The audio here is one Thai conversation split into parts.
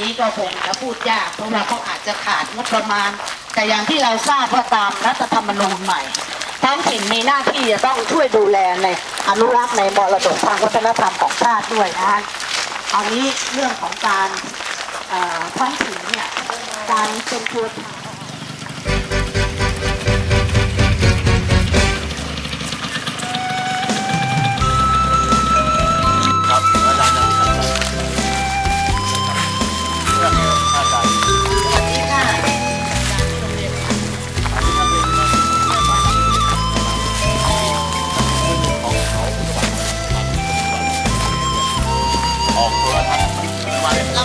นี้ก็คงจะพูดยากเพราะว่าเขาอาจจะขาดงบประมาณ แต่อย่างที่เราทราบว่าตามรัฐธรรมนูญใหม่ท้องถิ่นมีหน้าที่จะต้องช่วยดูแลในอนุรักษ์ในมรดกทางวัฒนธรรมของชาติด้วยนะฮะอันนี้เรื่องของการท้องถิ่นเนี่ยการเป็นตัวแทน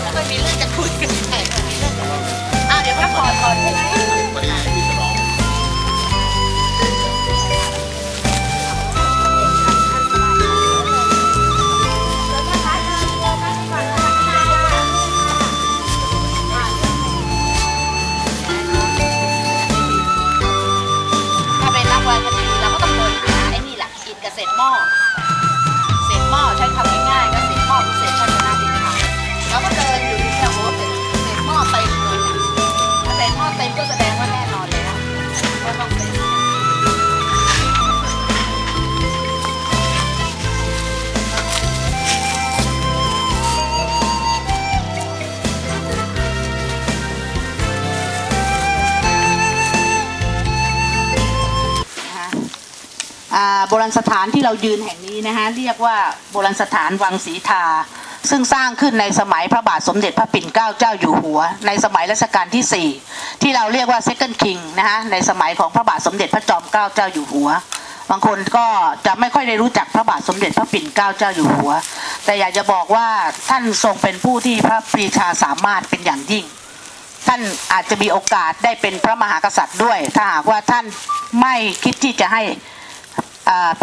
ไม่ค่อยมีเรื่องจะคุยกันใช่มีเรื่องจะคุยอ่าเดี๋ยวพักผ่อนก่อนใช่ไหมพอดีพี่ฉลองถ้าเป็นนักวรรณคดีเราก็ต้องเดินหาไอ้นี่แหละอิฐกับเศษหม้อ โบราณสถานที่เรายืนแห่งนี้นะคะเรียกว่าโบราณสถานวังศรีทา ซึ่งสร้างขึ้นในสมัยพระบาทสมเด็จพระปิ่นเกล้าเจ้าอยู่หัว ในสมัยรัชกาลที่ 4 ที่เราเรียกว่า second king นะคะในสมัยของพระบาทสมเด็จพระจอมเกล้าเจ้าอยู่หัวบางคนก็จะไม่ค่อยได้รู้จักพระบาทสมเด็จพระปิ่นเกล้าเจ้าอยู่หัว แต่อยากจะบอกว่าท่านทรงเป็นผู้ที่พระปรีชาสามารถเป็นอย่างยิ่ง ท่านอาจจะมีโอกาสได้เป็นพระมหากษัตริย์ด้วย ถ้าหากว่าท่านไม่คิดที่จะให้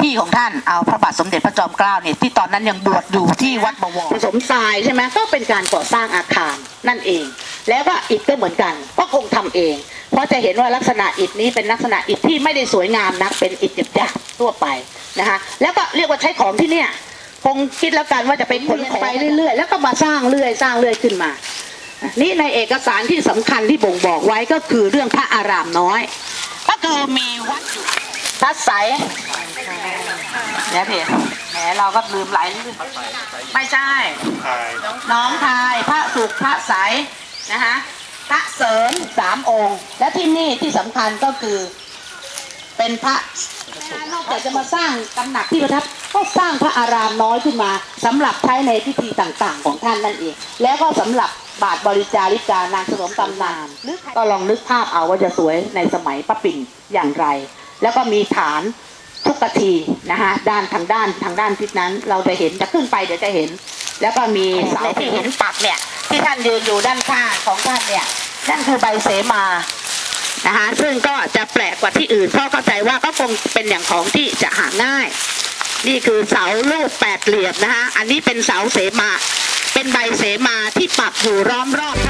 พี่ของท่านเอาพระบาทสมเด็จพระจอมเกล้าเนี่ยที่ตอนนั้นยังบวชอยู่ที่วัดบวรผสมทรายใช่ไหมก็เป็นการก่อสร้างอาคารนั่นเอง แล้วก็อิฐก็เหมือนกันก็คงทำเอง เพราะจะเห็นว่าลักษณะอิฐนี้เป็นลักษณะอิฐที่ไม่ได้สวยงามนักเป็นอิฐหยาบๆทั่วไปนะคะแล้วก็เรียกว่าใช้ของที่เนี่ยคงคิดแล้วกันว่าจะไปขนไปเรื่อยๆ แล้วก็มาสร้างเรื่อยสร้างเรื่อยขึ้นมา นี่ในเอกสารที่สำคัญที่บ่งบอกไว้ก็คือเรื่องพระอารามน้อย ก็คือมีวัดอยู่พระใสเนี่ยพี่แหมเราก็ลืมหลายเรื่องไม่ใช่ถ่ายน้องทายพระสุขพระใสนะคะพระเสริมสามองค์ และที่นี่ที่สำคัญก็คือ เป็นพระนอกจากจะมาสร้างตำหนักที่ประทับก็สร้างพระอารามน้อยขึ้นมาสำหรับใช้ในพิธีต่างๆ ของท่านนั่นเอง แล้วก็สำหรับบาทบริจาริกานางสนมตำนานก็ลองนึกภาพเอาว่าจะสวยในสมัยป้าปิ่นอย่างไร แล้วก็มีฐาน ทุกกทีนะคะด้านทางด้านทางด้านทิศนั้น เราจะเห็นจะขึ้นไปเดี๋ยวจะเห็น แล้วก็มีเสาที่เห็นปักเนี่ย ที่ท่านยืนอยู่ด้านข้างของท่านเนี่ยนั่นคือใบเสมานะคะซึ่งก็จะแปลกกว่าที่อื่นเพราะเข้าใจว่าก็คงเป็นอย่างของที่จะหาง่าย นี่คือเสาลูกแปดเหลี่ยมนะคะอันนี้เป็นเสาเสมา เป็นใบเสมาที่ปักอยู่ล้อมรอบทั้งแปด